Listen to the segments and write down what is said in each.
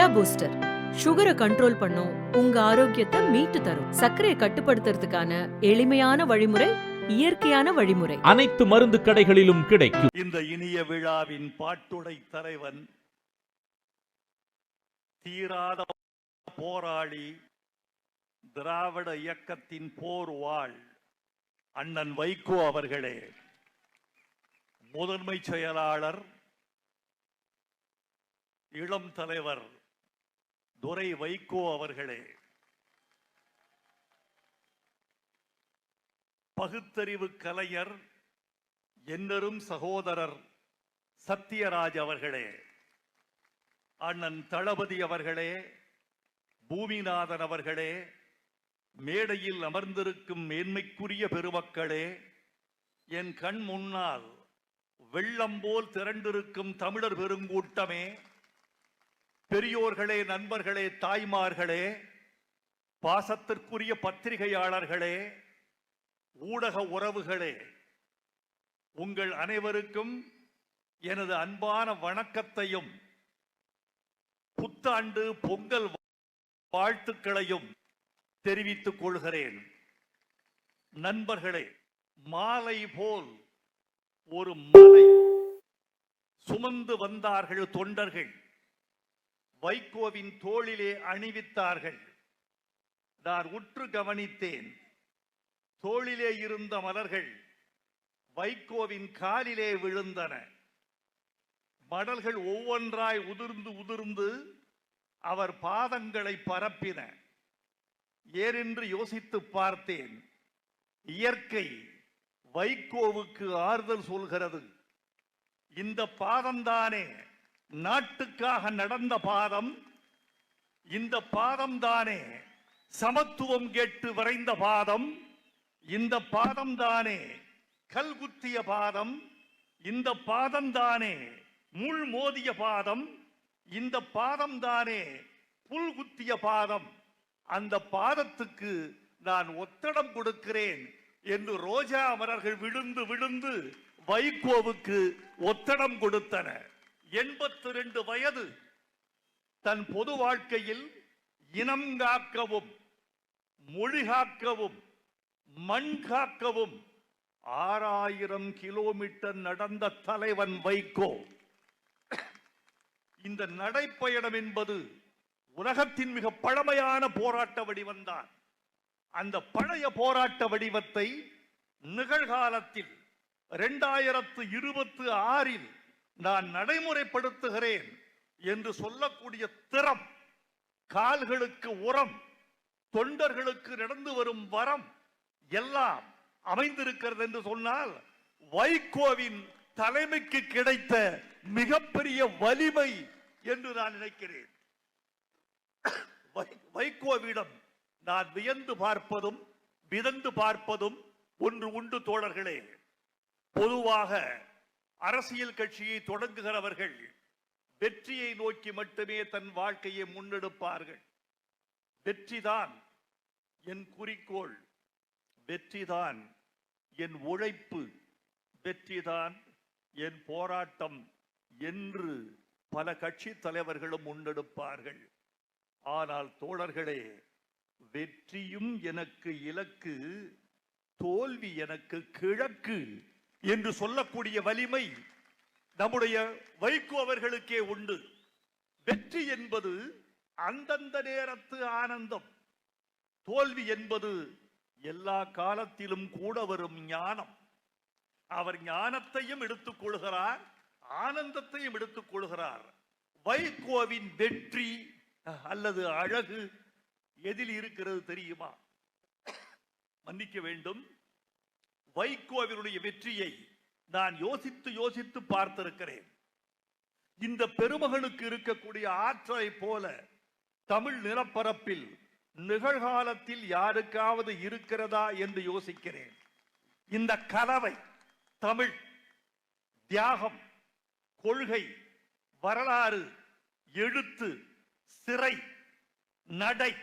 Jaya booster சுகரை control பண்ணும். உங்க ஆரோக்கியத்தை மீட்டு தரும். சர்க்கரையை கட்டுப்படுத்துறதுக்கான எளிமையான வழிமுறை இயற்கையான வழிமுறை. அனைத்து மருந்து கடைகளிலும் கிடைக்கும். இந்த இனிய விழாவின் பாட்டுடை தலைவன் தீராத போராளி திராவிட இயக்கத்தின் போர் வாழ் அண்ணன் வைகோ அவர்களே. முதன்மை செயலாளர் இளம் தலைவர் துரை வைகோ அவர்களே. பகுத்தறிவு கலைஞர் என்னரும் சகோதரர் சத்யராஜ் அவர்களே. அண்ணன் தளபதி அவர்களே பூமிநாதன் அவர்களே மேடையில் அமர்ந்திருக்கும் மேன்மைக்குரிய பெருமக்களே என் கண் முன்னால் வெள்ளம் போல் திரண்டிருக்கும் தமிழர் பெருங்கூட்டமே பெரியோர்களே நண்பர்களே தாய்மார்களே பாசத்திற்குரிய பத்திரிகையாளர்களே ஊடக உறவுகளே உங்கள் அனைவருக்கும் எனது அன்பான வணக்கத்தையும் புத்தாண்டு பொங்கல் வாழ்த்துக்களையும் தெரிவித்துக் கொள்கிறேன். நண்பர்களே மாலை போல் ஒரு மலை சுமந்து வந்தார்கள் தொண்டர்கள். வைகோவின் தோளிலே அணிவித்தார்கள். நான் உற்று கவனித்தேன். தோளிலே இருந்த மலர்கள் வைகோவின் காலிலே விழுந்தன. மடல்கள் ஒவ்வொன்றாய் உதிர்ந்து உதிர்ந்து அவர் பாதங்களை பரப்பின. ஏனென்று யோசித்து பார்த்தேன். இயற்கை வைகோவுக்கு ஆறுதல் சொல்கிறது. இந்த பாதம்தானே நாட்டுக்காக நடந்த பாதம் இந்த பாதம் தானே சமத்துவம் கேட்டு வரைந்த பாதம். இந்த பாதம் தானே கல்குத்திய பாதம். இந்த பாதம் தானே முள் மோதிய பாதம். இந்த பாதம் தானே புல் குத்திய பாதம். அந்த பாதத்துக்கு நான் ஒத்தடம் கொடுக்கிறேன் என்று ரோஜா அமரர்கள் விழுந்து விழுந்து வைகோவுக்கு ஒத்தடம் கொடுத்தனர். எண்பத்தி ரெண்டு வயது தன் பொது வாழ்க்கையில் இனம் காக்கவும் மொழி காக்கவும் மண் காக்கவும் ஆறாயிரம் கிலோமீட்டர் நடந்த தலைவன் வைகோ. இந்த நடைப்பயணம் என்பது உலகத்தின் மிக பழமையான போராட்ட வடிவம்தான் அந்த பழைய போராட்ட வடிவத்தை நிகழ்காலத்தில் இரண்டாயிரத்து இருபத்தி ஆறில் நான் நடைமுறைப்படுத்துகிறேன் என்று சொல்லக்கூடிய திறம் கால்களுக்கு உரம் தொண்டர்களுக்கு நடந்து வரும் வரம் எல்லாம் அமைந்திருக்கிறது என்று சொன்னால் வைகோவின் தலைமைக்கு கிடைத்த மிகப்பெரிய வலிமை என்று நான் நினைக்கிறேன். வை- வைகோவிடம் நான் வியந்து பார்ப்பதும் விதந்து பார்ப்பதும் ஒன்று உண்டு தோழர்களே. பொதுவாக அரசியல் கட்சியை தொடங்குகிறவர்கள் வெற்றியை நோக்கி மட்டுமே தன் வாழ்க்கையை முன்னெடுப்பார்கள். வெற்றிதான் என் குறிக்கோள் வெற்றிதான் என் உழைப்பு வெற்றிதான் என் போராட்டம் என்று பல கட்சி தலைவர்களும் முன்னெடுப்பார்கள். ஆனால் தோழர்களே வெற்றியும் எனக்கு இலக்கு தோல்வி எனக்கு கிழக்கு. என்று சொல்லக்கூடிய வலிமை நம்முடைய வைகோ அவர்களுக்கே உண்டு. வெற்றி என்பது அந்தந்த நேரத்து ஆனந்தம். தோல்வி என்பது எல்லா காலத்திலும் கூட வரும் ஞானம். அவர் ஞானத்தையும் எடுத்துக் கொள்கிறார் ஆனந்தத்தையும் எடுத்துக் கொள்கிறார். வைகோவின் வெற்றி அல்லது அழகு எதில் இருக்கிறது தெரியுமா? மன்னிக்க வேண்டும். வைகோவினுடைய வெற்றியை நான் யோசித்து யோசித்து பார்த்திருக்கிறேன். இந்த பெருமகனுக்கு இருக்கக்கூடிய ஆற்றலை போல தமிழ் நிலப்பரப்பில் நிகழ்காலத்தில் யாருக்காவது இருக்கிறதா என்று யோசிக்கிறேன். இந்த கலவை தமிழ் தியாகம் கொள்கை வரலாறு எழுத்து சிறை நடை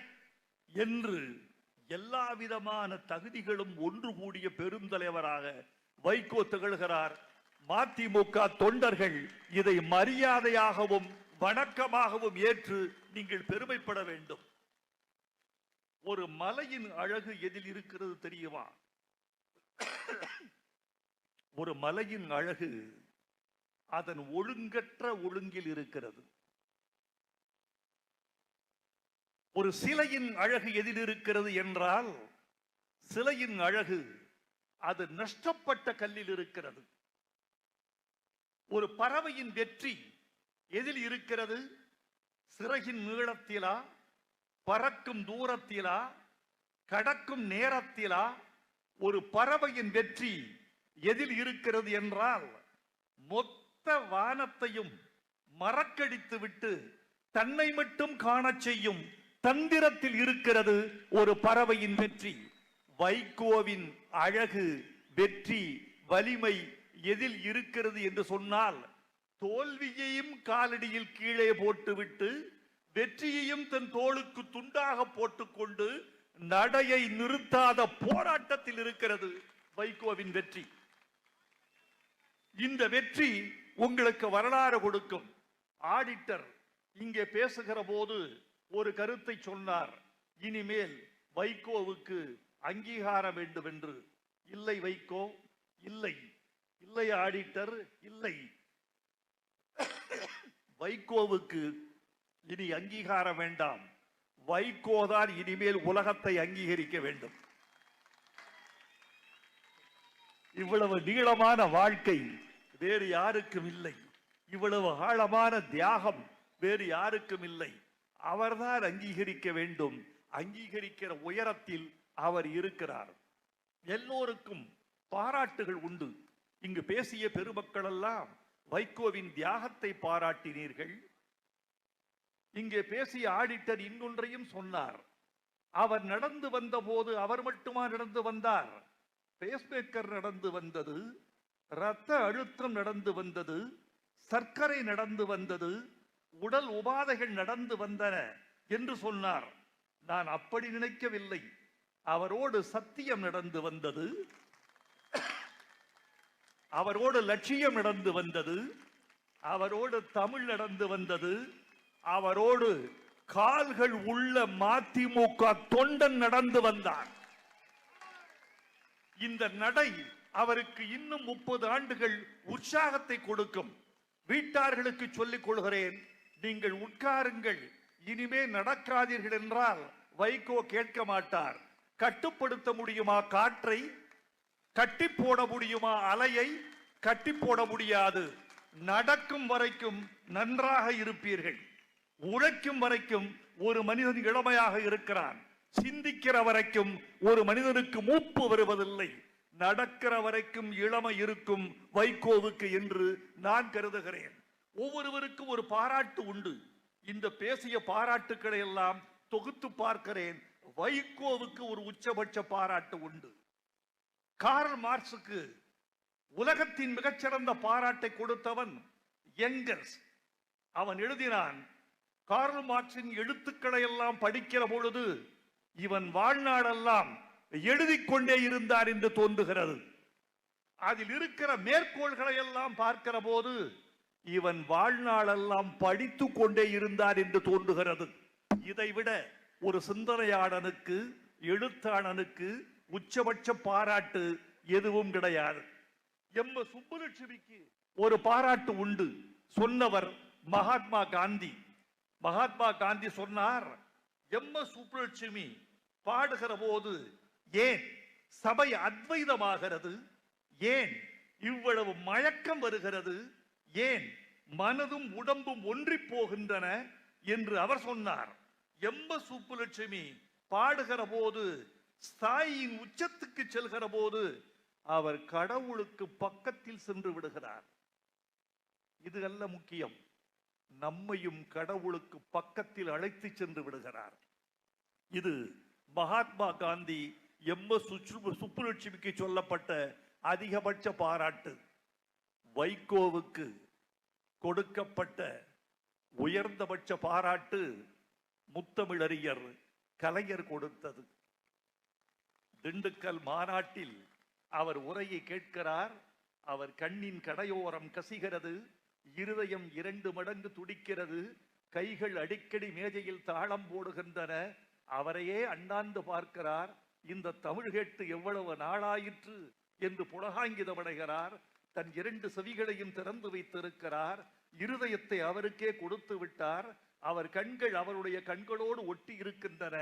என்று எல்லா விதமான தகுதிகளும் ஒன்று கூடிய பெருந்தலைவராக வைகோ திகழ்கிறார். மதிமுக தொண்டர்கள் இதை மரியாதையாகவும் வணக்கமாகவும் ஏற்று நீங்கள் பெருமைப்பட வேண்டும். ஒரு மலையின் அழகு எதில் இருக்கிறது தெரியுமா? ஒரு மலையின் அழகு அதன் ஒழுங்கற்ற ஒழுங்கில் இருக்கிறது. ஒரு சிலையின் அழகு எதில் இருக்கிறது என்றால் சிலையின் அழகு அது நஷ்டப்பட்ட கல்லில் இருக்கிறது. ஒரு பறவையின் வெற்றி எதில் இருக்கிறது? சிறகின் நீளத்திலா பறக்கும் தூரத்திலா? கடக்கும் நேரத்திலா? ஒரு பறவையின் வெற்றி எதில் இருக்கிறது என்றால் மொத்த வானத்தையும் மறக்கடித்து விட்டு தன்னை மட்டும் காணச் செய்யும் தந்திரத்தில் இருக்கிறது ஒரு பறவையின் வெற்றி. வைகோவின் அழகு வெற்றி வலிமை எதில் இருக்கிறது என்று சொன்னால் தோல்வியையும் காலடியில் கீழே போட்டுவிட்டு வெற்றியையும் தன் தோளுக்கு துண்டாக போட்டுக்கொண்டு நடையை நிறுத்தாத போராட்டத்தில் இருக்கிறது வைகோவின் வெற்றி. இந்த வெற்றி உங்களுக்கு வரலாறு கொடுக்கும். ஆடிட்டர் இங்கே பேசுகிற போது ஒரு கருத்தை சொன்னார். இனிமேல் வைகோவுக்கு அங்கீகாரம் வேண்டும் என்று இல்லை வைகோ இல்லை. இல்லை ஆடிட்டர் இல்லை. வைகோவுக்கு இனி அங்கீகாரம் வேண்டாம். வைகோதான் இனிமேல் உலகத்தை அங்கீகரிக்க வேண்டும். இவ்வளவு நீளமான வாழ்க்கை வேறு யாருக்கும் இல்லை. இவ்வளவு ஆழமான தியாகம் வேறு யாருக்கும் இல்லை. அவர்தான் அங்கீகரிக்க வேண்டும். அங்கீகரிக்கிற உயரத்தில் அவர் இருக்கிறார். எல்லோருக்கும் பாராட்டுகள் உண்டு. இங்கு பேசிய பெருமக்கள் எல்லாம் வைகோவின் தியாகத்தை பாராட்டினீர்கள். இங்கே பேசிய ஆடிட்டர் இன்னொன்றையும் சொன்னார். அவர் நடந்து வந்த போது அவர் மட்டுமா நடந்து வந்தார்? பேஸ்மேக்கர் நடந்து வந்தது இரத்த அழுத்தம் நடந்து வந்தது சர்க்கரை நடந்து வந்தது உடல் உபாதைகள் நடந்து வந்தன என்று சொன்னார். நான் அப்படி நினைக்கவில்லை. அவரோடு சத்தியம் நடந்து வந்தது. அவரோடு லட்சியம் நடந்து வந்தது. அவரோடு தமிழ் நடந்து வந்தது. அவரோடு கால்கள் உள்ள மதிமுக தொண்டன் நடந்து வந்தார். இந்த நடை அவருக்கு இன்னும் முப்பது ஆண்டுகள் உற்சாகத்தை கொடுக்கும். வீட்டார்களுக்கு சொல்லிக் கொள்கிறேன். நீங்கள் உட்காருங்கள். இனிமே நடக்காதீர்கள் என்றால் வைகோ கேட்க மாட்டார். கட்டுப்படுத்த முடியுமா காற்றை? கட்டி போட முடியுமா அலையை? கட்டி போட முடியாது. நடக்கும் வரைக்கும் நன்றாக இருப்பீர்கள். உழைக்கும் வரைக்கும் ஒரு மனிதன் இளமையாக இருக்கிறான். சிந்திக்கிற வரைக்கும் ஒரு மனிதனுக்கு மூப்பு வருவதில்லை. நடக்கிற வரைக்கும் இளமை இருக்கும் வைகோவுக்கு என்று நான் கருதுகிறேன். ஒவ்வொருவருக்கும் ஒரு பாராட்டு உண்டு. இந்த பேசிய பாராட்டுக்களை எல்லாம் தொகுத்து பார்க்கிறேன். வைகோவுக்கு ஒரு உச்சபட்ச பாராட்டு உண்டு. கார்ல் மார்க்ஸுக்கு உலகத்தின் மிகச்சிறந்த பாராட்டை கொடுத்தவன் எங்கர்ஸ். அவன் எழுதினான் கார்ல் மார்க்சின் எழுத்துக்களை எல்லாம் படிக்கிற பொழுது இவன் வாழ்நாளெல்லாம் எழுதிக் கொண்டே இருந்தார் என்று தோன்றுகிறது. அதில் இருக்கிற மேற்கோள்களை எல்லாம் பார்க்கிற போது இவன் வாழ்நாளெல்லாம் படித்துக் கொண்டே இருந்தார் என்று தோன்றுகிறது. இதைவிட ஒரு சிந்தனையாளனுக்கு எழுத்தாளனுக்கு உச்சபட்ச பாராட்டு எதுவும் கிடையாது. எம். சுப்புலட்சுமிக்கு ஒரு பாராட்டு உண்டு. சொன்னவர் மகாத்மா காந்தி. மகாத்மா காந்தி சொன்னார் எம். சுப்புலட்சுமி பாடுகிற போது ஏன் சபை அத்வைதமாகிறது? ஏன் இவ்வளவு மயக்கம் வருகிறது? ஏன் மனதும் உடம்பும் ஒன்றி போகின்றன என்று அவர் சொன்னார். எம்ப சுப்புலட்சுமி பாடுகிற போது ஸ்தாயின் உச்சத்துக்கு செல்கிற போது அவர் கடவுளுக்கு பக்கத்தில் சென்று விடுகிறார். இது அல்ல முக்கியம். நம்மையும் கடவுளுக்கு பக்கத்தில் அழைத்து சென்று விடுகிறார். இது மகாத்மா காந்தி எம்ப சுப்புலட்சுமிக்கு சொல்லப்பட்ட அதிகபட்ச பாராட்டு. வைகோவுக்கு கொடுக்கப்பட்ட உயர்ந்தபட்ச பாராட்டு முத்தமிழறிஞர் கலைஞர் கொடுத்தது. திண்டுக்கல் மாநாட்டில் அவர் உரையை கேட்கிறார். அவர் கண்ணின் கடையோரம் கசிகிறது. இருதயம் இரண்டு மடங்கு துடிக்கிறது. கைகள் அடிக்கடி மேஜையில் தாளம் போடுகின்றன. அவரையே அண்ணாந்து பார்க்கிறார். இந்த தமிழ் கேட்டு எவ்வளவு நாளாயிற்று என்று புலகாங்கிதமடைகிறார். தன் இரண்டு செவிகளையும் திறந்து வைத்திருக்கிறார். இருதயத்தை அவருக்கே கொடுத்து விட்டார். அவர் கண்கள் அவருடைய கண்களோடு ஒட்டி இருக்கின்றன.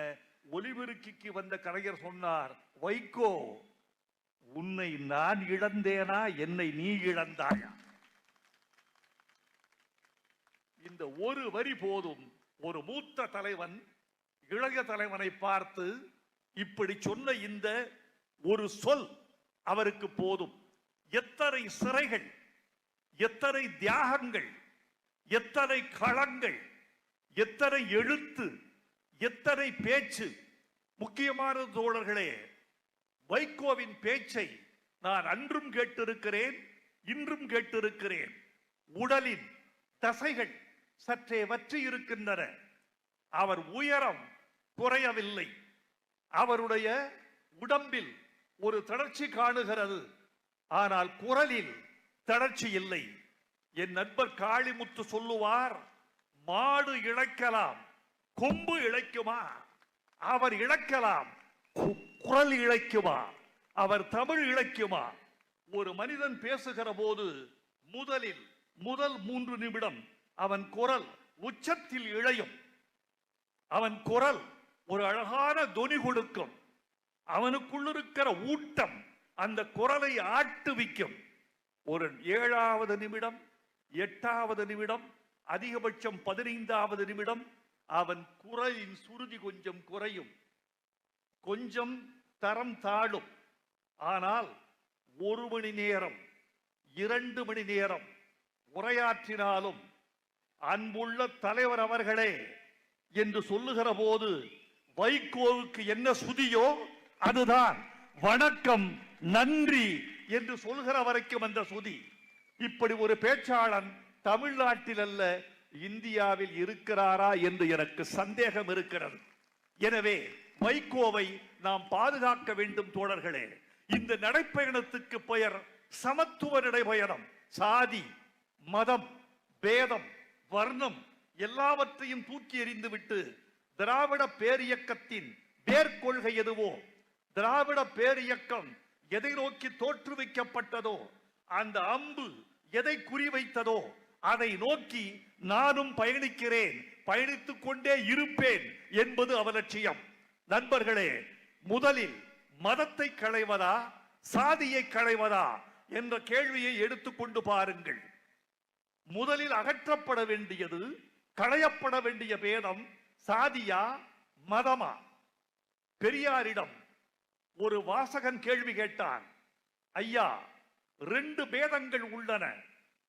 ஒளிபெருக்கிக்கு வந்த கலைஞர் சொன்னார் வைகோ உன்னை நான் இழந்தேனா? என்னை நீ இழந்தாயா? இந்த ஒரு வரி போதும். ஒரு மூத்த தலைவன் இளைய தலைவனை பார்த்து இப்படி சொன்ன இந்த ஒரு சொல் அவருக்கு போதும். எத்தனை சிறைகள் எத்தனை தியாகங்கள் எத்தனை களங்கள் எத்தனை எழுத்து எத்தனை பேச்சு. முக்கியமான தோழர்களே வைகோவின் பேச்சை நான் அன்றும் கேட்டிருக்கிறேன் இன்றும் கேட்டிருக்கிறேன். உடலின் தசைகள் சற்றே வற்றி இருக்கின்றன. அவர் உயரம் குறையவில்லை. அவருடைய உடம்பில் ஒரு தளர்ச்சி காணுகிறது. ஆனால் குரலில் தளர்ச்சி இல்லை. என் நண்பர் காளிமுத்து சொல்லுவார் மாடு இழைக்கலாம் கொம்பு இழைக்குமா? அவர் இழைக்கலாம் கு- குரல் இழைக்குமா? அவர் தமிழ் இழைக்குமா? ஒரு மனிதன் பேசுகிற போது முதலில் முதல் மூன்று நிமிடம் அவன் குரல் உச்சத்தில் இழையும். அவன் குரல் ஒரு அழகான தொனி கொடுக்கும். அவனுக்குள்ளிருக்கிற ஊட்டம் அந்த குரலை ஆட்டுவிக்கும் ஒரு ஏழாவது நிமிடம் எட்டாவது நிமிடம் அதிகபட்சம் பதினைந்தாவது நிமிடம் அவன் குரலின் சுருதி கொஞ்சம் குறையும். கொஞ்சம் தரம் தாழும். ஆனால் ஒரு மணி நேரம் இரண்டு மணி நேரம் உரையாற்றினாலும் அன்புள்ள தலைவர் அவர்களே என்று சொல்லுகிற போது வைகோவுக்கு என்ன சுதியோ அதுதான் வணக்கம். நன்றி என்று சொல்கிற வரைக்கும் அந்த சுதி. இப்படி ஒரு பேச்சாளன் தமிழ்நாட்டில் அல்ல இந்தியாவில் இருக்கிறாரா என்று எனக்கு சந்தேகம் இருக்கிறது. எனவே வைகோவை நாம் பாதுகாக்க வேண்டும் தோழர்களே. இந்த நடைப்பயணத்துக்கு பெயர் சமத்துவ நடைபயணம் சாதி மதம் பேதம் வர்ணம் எல்லாவற்றையும் தூக்கி எறிந்துவிட்டு திராவிட பேரியக்கத்தின் மேற்கொள்கை எதுவோ திராவிட பேரியக்கம் எதை நோக்கி தோற்றுவிக்கப்பட்டதோ அந்த அம்பு எதை குறிவைத்ததோ அதை நோக்கி நானும் பயணிக்கிறேன் பயணித்துக் கொண்டே இருப்பேன் என்பது அவலட்சியம். நண்பர்களே முதலில் மதத்தை களைவதா சாதியை களைவதா என்ற கேள்வியை எடுத்துக்கொண்டு பாருங்கள். முதலில் அகற்றப்பட வேண்டியது களையப்பட வேண்டிய பேதம் சாதியா மதமா? பெரியாரிடம் ஒரு வாசகன் கேள்வி கேட்டான். ஐயா ரெண்டு பேதங்கள் உள்ளன.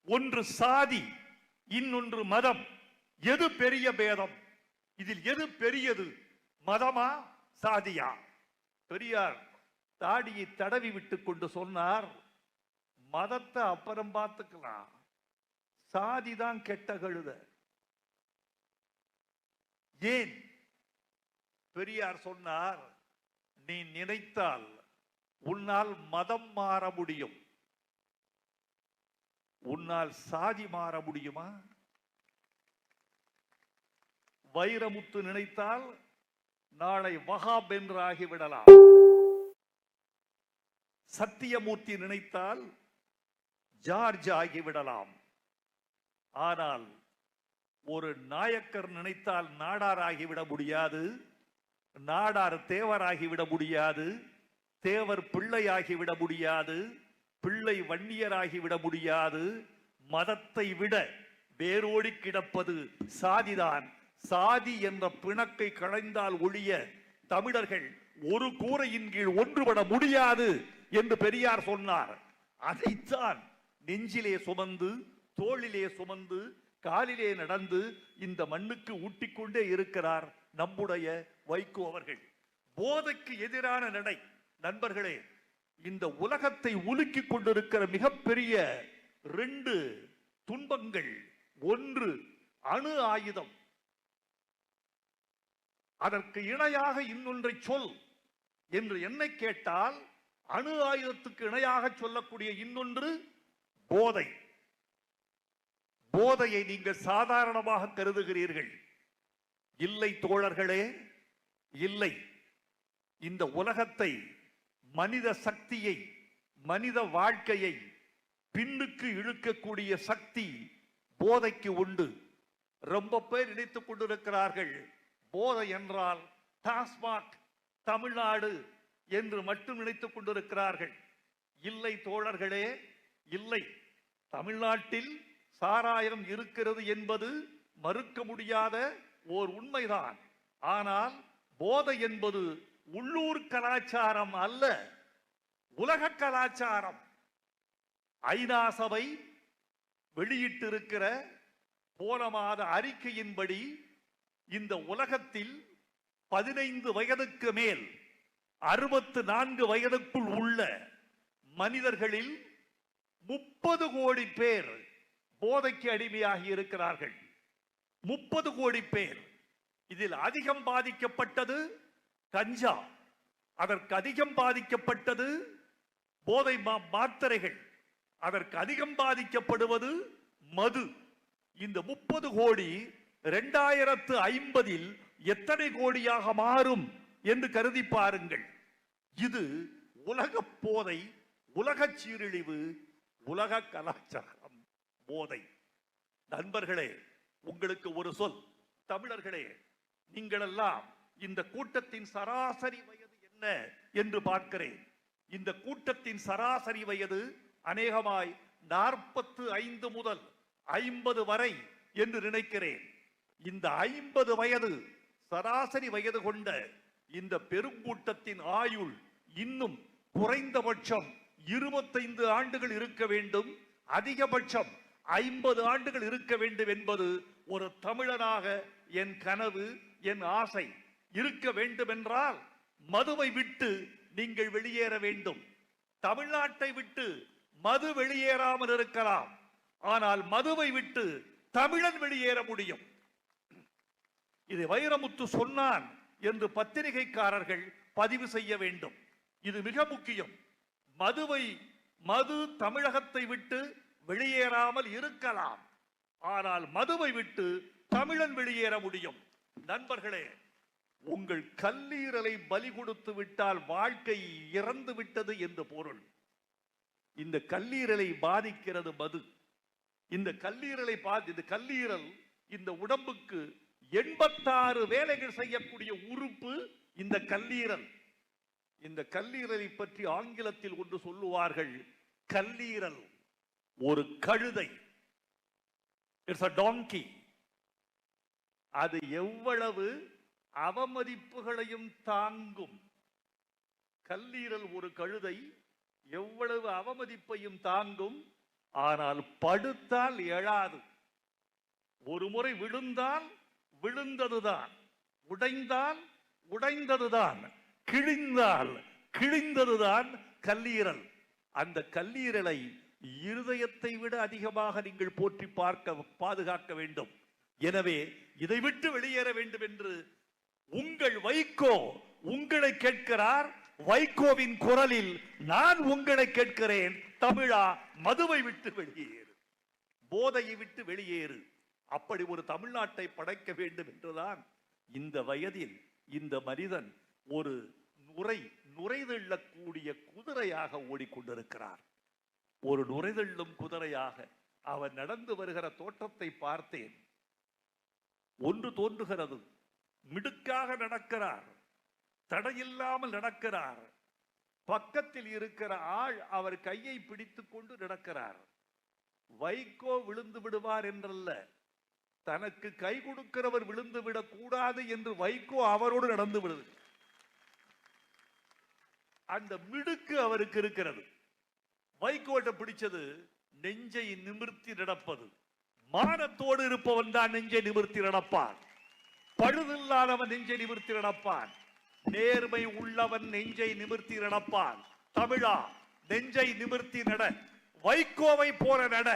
ஒன்று சாதி இன்னொன்று மதம். எது பெரிய பேதம்? இதில் எது பெரியது? மதமா சாதியா? பெரியார் தாடியை தடவி விட்டு கொண்டு சொன்னார் மதத்தை அப்புறம் பார்த்துக்கலாம். சாதி தான் கெட்ட கழுத. ஏன்? பெரியார் சொன்னார் நீ நினைத்தால் உன்னால் மதம் மாற முடியும். உன்னால் சாதி மாற முடியுமா? வைரமுத்து நினைத்தால் நாளை வகாப் என்று ஆகிவிடலாம் சத்தியமூர்த்தி நினைத்தால் ஜார்ஜ் ஆகிவிடலாம். ஆனால் ஒரு நாயக்கர் நினைத்தால் நாடார் ஆகிவிட முடியாது. நாடார் தேவராகிவிட முடியாது தேவர் பிள்ளையாகிவிட முடியாது பிள்ளை வன்னியராகிவிட முடியாது. மதத்தை விட வேரோடி கிடப்பது சாதிதான். சாதி என்ற பிணக்கை களைந்தால் ஒழிய தமிழர்கள் ஒரு கூரையின் கீழ் ஒன்றுபட முடியாது என்று பெரியார் சொன்னார். அதைத்தான் நெஞ்சிலே சுமந்து தோளிலே சுமந்து காலிலே நடந்து இந்த மண்ணுக்கு ஊட்டிக்கொண்டே இருக்கிறார். நம்முடைய வைகோ அவர்கள். போதைக்கு எதிரான நடை. நண்பர்களே இந்த உலகத்தை உலுக்கிக் கொண்டிருக்கிற மிகப்பெரிய ரெண்டு துன்பங்கள். ஒன்று அணு ஆயுதம். அதற்கு இணையாக இன்னொன்றை சொல் என்று என்னை கேட்டால் அணு ஆயுதத்துக்கு இணையாக சொல்லக்கூடிய இன்னொன்று போதை. போதையை நீங்கள் சாதாரணமாக கருதுகிறீர்கள். இல்லை தோழர்களே இல்லை. இந்த உலகத்தை மனித சக்தியை மனித வாழ்க்கையை பின்னுக்கு இழுக்கக்கூடிய சக்தி போதைக்கு உண்டு. ரொம்ப பேர் நினைத்துக் கொண்டிருக்கிறார்கள் போதை என்றால் டாஸ்மாக் தமிழ்நாடு என்று மட்டும் நினைத்துக் கொண்டிருக்கிறார்கள். இல்லை தோழர்களே இல்லை. தமிழ்நாட்டில் சாராயம் இருக்கிறது என்பது மறுக்க முடியாத ஓர் உண்மைதான். ஆனால் போதை என்பது உள்ளூர் கலாச்சாரம் அல்ல உலக கலாச்சாரம். ஐநா சபை வெளியிட்டிருக்கிற போன மாத அறிக்கையின்படி இந்த உலகத்தில் பதினைந்து வயதுக்கு மேல் அறுபத்து நான்கு வயதுக்குள் உள்ள மனிதர்களில் முப்பது கோடி பேர் போதைக்கு அடிமையாகி இருக்கிறார்கள். முப்பது கோடி பேர். இதில் அதிகம் பாதிக்கப்பட்டது கஞ்சா. அதற்கு அதிகம் பாதிக்கப்பட்டது போதை மா- மாத்திரைகள். அதற்கு அதிகம் பாதிக்கப்படுவது மது. இந்த முப்பது கோடி இரண்டாயிரத்து ஐம்பதில் எத்தனை கோடியாக மாறும் என்று கருதி பாருங்கள். இது உலக போதை உலக சீரழிவு உலக கலாச்சாரம் போதை. நண்பர்களே உங்களுக்கு ஒரு சொல். தமிழர்களே நீங்களெல்லாம் இந்த கூட்டத்தின் சராசரி வயது என்ன என்று பார்க்கிறேன். இந்த கூட்டத்தின் சராசரி வயது அநேகமாய் நாற்பத்து ஐந்து முதல் ஐம்பது வரை என்று நினைக்கிறேன். இந்த ஐம்பது வயது சராசரி வயது கொண்ட இந்த பெருங்கூட்டத்தின் ஆயுள் இன்னும் குறைந்தபட்சம் இருபத்தைந்து ஆண்டுகள் இருக்க வேண்டும். அதிகபட்சம் ஐம்பது ஆண்டுகள் இருக்க வேண்டும் என்பது ஒரு தமிழனாக என் கனவு என் ஆசை இருக்க வேண்டும் என்றால் மதுவை விட்டு நீங்கள் வெளியேற வேண்டும். தமிழ்நாட்டை விட்டு மது வெளியேறாமல் இருக்கலாம். ஆனால் மதுவை விட்டு தமிழன் வெளியேற முடியும். இது வைரமுத்து சொன்னான் என்று பத்திரிகைக்காரர்கள் பதிவு செய்ய வேண்டும். இது மிக முக்கியம். மதுவை மது தமிழகத்தை விட்டு வெளியேறாமல் இருக்கலாம். ஆனால் மதுவை விட்டு தமிழன் வெளியேற முடியும். நண்பர்களே உங்கள் கல்லீரலை பலி கொடுத்து விட்டால் வாழ்க்கை இறந்து விட்டது என்று பொருள். இந்த கல்லீரலை பாதிக்கிறது மது. இந்த கல்லீரலை பாதி இந்த கல்லீரல் இந்த உடம்புக்கு எண்பத்தாறு வேலைகள் செய்யக்கூடிய உறுப்பு இந்த கல்லீரல். இந்த கல்லீரலை பற்றி ஆங்கிலத்தில் ஒன்று சொல்லுவார்கள் கல்லீரல் ஒரு கழுதை. இட்ஸ் அ டோங்கி அது எவ்வளவு அவமதிப்புகளையும் தாங்கும். கல்லீரல் ஒரு கழுதை எவ்வளவு அவமதிப்பையும் தாங்கும். ஆனால் படுத்தால் எழாது. ஒரு முறை விழுந்தால் விழுந்ததுதான். உடைந்தால் உடைந்ததுதான். கிழிந்தால் கிழிந்ததுதான் கல்லீரல். அந்த கல்லீரலை இருதயத்தை விட அதிகமாக நீங்கள் போற்றி பார்க்க பாதுகாக்க வேண்டும். எனவே இதை விட்டு வெளியேற வேண்டும் என்று உங்கள் வைகோ உங்களை கேட்கிறார். வைகோவின் குரலில் நான் உங்களை கேட்கிறேன். தமிழா மதுவை விட்டு வெளியேறு. போதையை விட்டு வெளியேறு. அப்படி ஒரு தமிழ்நாட்டை படைக்க வேண்டும் என்றுதான் இந்த வயதில் இந்த மனிதன் ஒரு நுரை நுரைதள்ளக்கூடிய குதிரையாக ஓடிக்கொண்டிருக்கிறார். ஒரு நுரைதள்ளும் குதிரையாக அவன் நடந்து வருகிற தோற்றத்தை பார்த்தேன். ஒன்று தோன்றுகிறது. மிடுக்காக நடக்கிறார். தடையில்லாமல் நடக்கிறார். பக்கத்தில் இருக்கிற ஆள் அவர் கையை பிடித்துக் கொண்டு நடக்கிறார். வைகோ விழுந்து விடுவார் என்றல்ல. தனக்கு கை கொடுக்கிறவர் விழுந்து விடக்கூடாது என்று வைகோ அவரோடு நடந்து விடுது. அந்த மிடுக்கு அவருக்கு இருக்கிறது. வைகோட்டை பிடிச்சது நெஞ்சை நிமிர்த்தி நடப்பது. மானத்தோடு இருப்பவன் தான் நெஞ்சை நிமிர்த்தி நடப்பான். பழுதில்லாதவன் நெஞ்சை நிமிர்த்தி நடப்பான். நேர்மை உள்ளவன் நெஞ்சை நிமிர்த்தி நடப்பான். தமிழா நெஞ்சை நிமிர்த்தி நட வைகோவை போல நட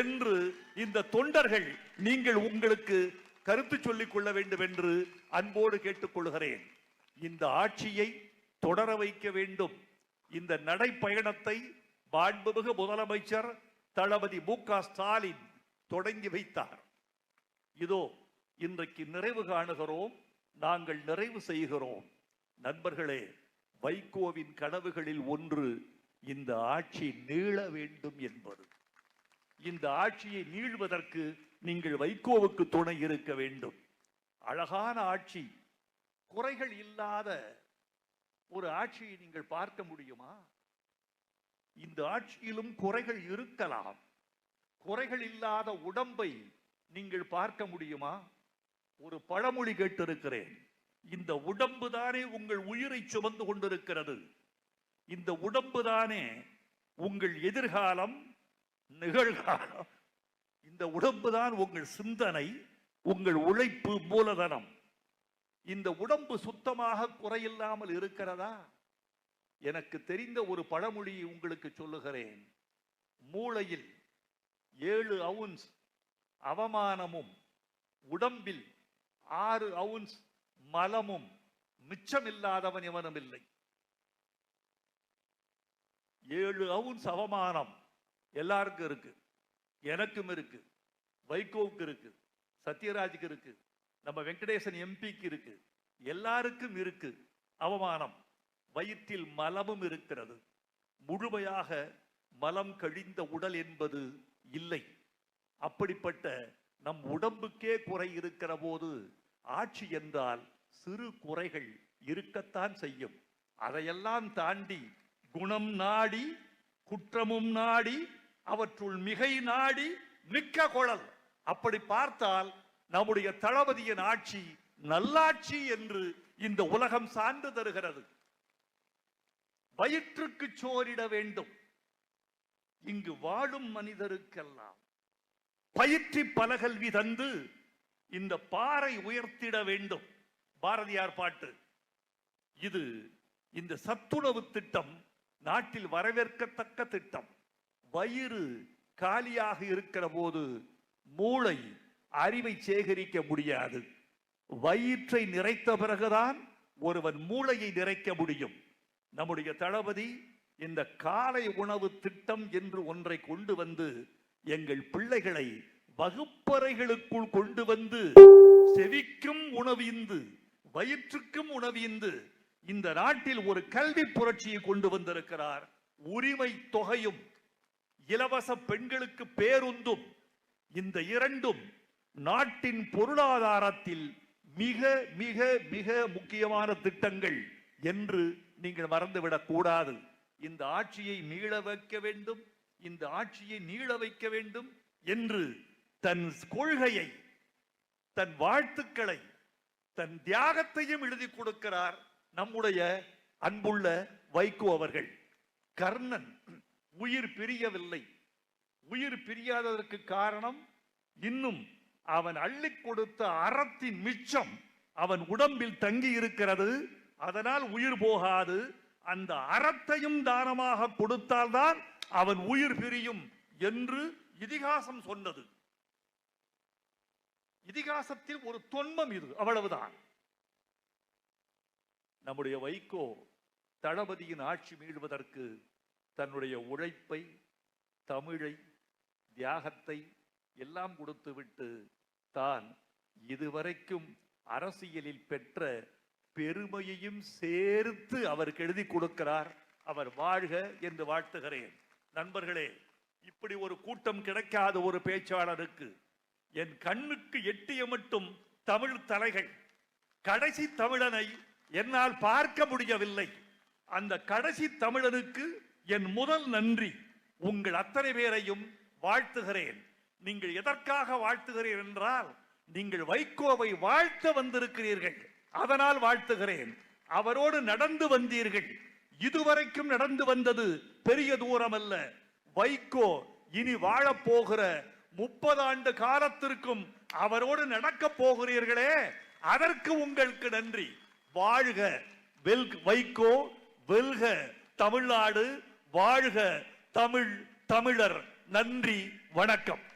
என்று இந்த தொண்டர்கள் நீங்கள் உங்களுக்கு கருத்து சொல்லிக் கொள்ள வேண்டும் என்று அன்போடு கேட்டுக்கொள்கிறேன் இந்த ஆட்சியை தொடர வைக்க வேண்டும். இந்த நடைப்பயணத்தை மாண்புமிகு முதலமைச்சர் தளபதி மு க ஸ்டாலின் தொடங்கி வைத்தார். இதோ இன்றைக்கு நிறைவு காணுகிறோம் நாங்கள் நிறைவு செய்கிறோம். நண்பர்களே வைகோவின் கனவுகளில் ஒன்று இந்த ஆட்சி நீள வேண்டும் என்பது. இந்த ஆட்சியை நீள்வதற்கு நீங்கள் வைகோவுக்கு துணை இருக்க வேண்டும். அழகான ஆட்சி. குறைகள் இல்லாத ஒரு ஆட்சியை நீங்கள் பார்க்க முடியுமா? இந்த ஆட்சியிலும் குறைகள் இருக்கலாம். குறைகள் இல்லாத உடம்பை நீங்கள் பார்க்க முடியுமா? ஒரு பழமொழி கேட்டிருக்கிறேன். இந்த உடம்பு தானே உங்கள் உயிரை சுமந்து கொண்டிருக்கிறது. இந்த உடம்பு தானே உங்கள் எதிர்காலம் நிகழ்காலம். இந்த உடம்பு தான் உங்கள் சிந்தனை உங்கள் உழைப்பு மூலதனம். இந்த உடம்பு சுத்தமாக குறையில்லாமல் இருக்கிறதா? எனக்கு தெரிந்த ஒரு பழமொழியை உங்களுக்கு சொல்லுகிறேன். மூளையில் ஏழு அவுன்ஸ் அவமானமும் உடம்பில் ஆறு அவுன்ஸ் மலமும் மிச்சமில்லாதவன் எவனும் இல்லை ஏழு அவுன்ஸ் அவமானம் எல்லாருக்கும் இருக்கு. எனக்கும் இருக்கு. வைகோவுக்கு இருக்கு. சத்யராஜுக்கு இருக்கு. நம்ம வெங்கடேசன் எம்பிக்கு இருக்கு. எல்லாருக்கும் இருக்கு அவமானம். வயிற்றில் மலமும் இருக்கிறது. முழுமையாக மலம் கழிந்த உடல் என்பது இல்லை. அப்படிப்பட்ட நம் உடம்புக்கே குறை இருக்கிற போது ஆட்சி என்றால் சிறு குறைகள் இருக்கத்தான் செய்யும். அதையெல்லாம் தாண்டி குணம் நாடி குற்றமும் நாடி அவற்றுள் மிகை நாடி மிக்க குழல். அப்படி பார்த்தால் நம்முடைய தளபதியின் ஆட்சி நல்லாட்சி என்று இந்த உலகம் சார்ந்து தருகிறது. வயிற்றுக்கு சோரிட வேண்டும். இங்கு வாழும் மனிதருக்கெல்லாம் பயிற்சி பலகல்வி தந்து இந்த பாறை உயர்த்திட வேண்டும். பாரதியார் பாட்டு. இது இந்த சத்துணவு திட்டம் நாட்டில் வரவேற்கத்தக்க திட்டம். வயிறு காலியாக இருக்கிற போது மூளை அறிவை சேகரிக்க முடியாது. வயிற்றை நிறைத்த பிறகுதான் ஒருவன் மூளையை நிறைக்க முடியும். நம்முடைய தளபதி இந்த காலை உணவு திட்டம் என்று ஒன்றை கொண்டு வந்து எங்கள் பிள்ளைகளை வகுப்பறைகளுக்குள் கொண்டு வந்து செவிக்கும் உணவிந்து வயிற்றுக்கும் உணவிந்து இந்த நாட்டில் ஒரு கல்வி புரட்சியை கொண்டு வந்திருக்கிறார். உரிமை தொகையும் இலவச பெண்களுக்கு பேருந்தும் இந்த இரண்டும் நாட்டின் பொருளாதாரத்தில் மிக மிக மிக முக்கியமான திட்டங்கள் என்று நீங்கள் மறந்துவிடக் கூடாது இந்த ஆட்சியை மீள வைக்க வேண்டும் இந்த ஆட்சியை நீள வைக்க வேண்டும் என்று தன் கொள்கையை தன் வாழ்த்துக்களை தன் தியாகத்தையும் எழுதி கொடுக்கிறார் நம்முடைய அன்புள்ள வைகோ அவர்கள். கர்ணன் உயிர் பிரியவில்லை. உயிர் பிரியாததற்கு காரணம் இன்னும் அவன் அள்ளி கொடுத்த அறத்தின் மிச்சம் அவன் உடம்பில் தங்கி இருக்கிறது அதனால் உயிர் போகாது. அந்த அறத்தையும் தானமாக கொடுத்தால்தான் அவன் உயிர் பிரியும் என்று இதிகாசம் சொன்னது. இதிகாசத்தில் ஒரு தொன்மம் இது அவ்வளவுதான். நம்முடைய வைகோ தளபதியின் ஆட்சி மீள்வதற்கு தன்னுடைய உழைப்பை தமிழை தியாகத்தை எல்லாம் கொடுத்துவிட்டு தான் இதுவரைக்கும் அரசியலில் பெற்ற பெருமையையும் சேர்த்து அவருக்கு எழுதி கொடுக்கிறார். அவர் வாழ்க என்று வாழ்த்துகிறேன். நண்பர்களே இப்படி ஒரு கூட்டம் கிடைக்காத ஒரு பேச்சாளருக்கு என் கண்ணுக்கு எட்டிய மட்டும் தமிழ் தலைகள். கடைசி தமிழனை என்னால் பார்க்க முடியவில்லை. அந்த கடைசி தமிழனுக்கு என் முதல் நன்றி. உங்கள் அத்தனை பேரையும் வாழ்த்துகிறேன். நீங்கள் எதற்காக வாழ்த்துகிறீர் என்றால் நீங்கள் வைகோவை வாழ்த்த வந்திருக்கிறீர்கள். அதனால் வாழ்த்துகிறேன். அவரோடு நடந்து வந்தீர்கள். இதுவரைக்கும் நடந்து வந்தது பெரிய தூரம் அல்ல வைகோ இனி வாழப்போகிற முப்பது ஆண்டு காலத்திற்கும் அவரோடு நடக்க போகிறீர்களே. அதற்கு உங்களுக்கு நன்றி. வாழ்க வெல் வைகோ வெல்க தமிழ்நாடு வாழ்க தமிழ் தமிழர். நன்றி வணக்கம்.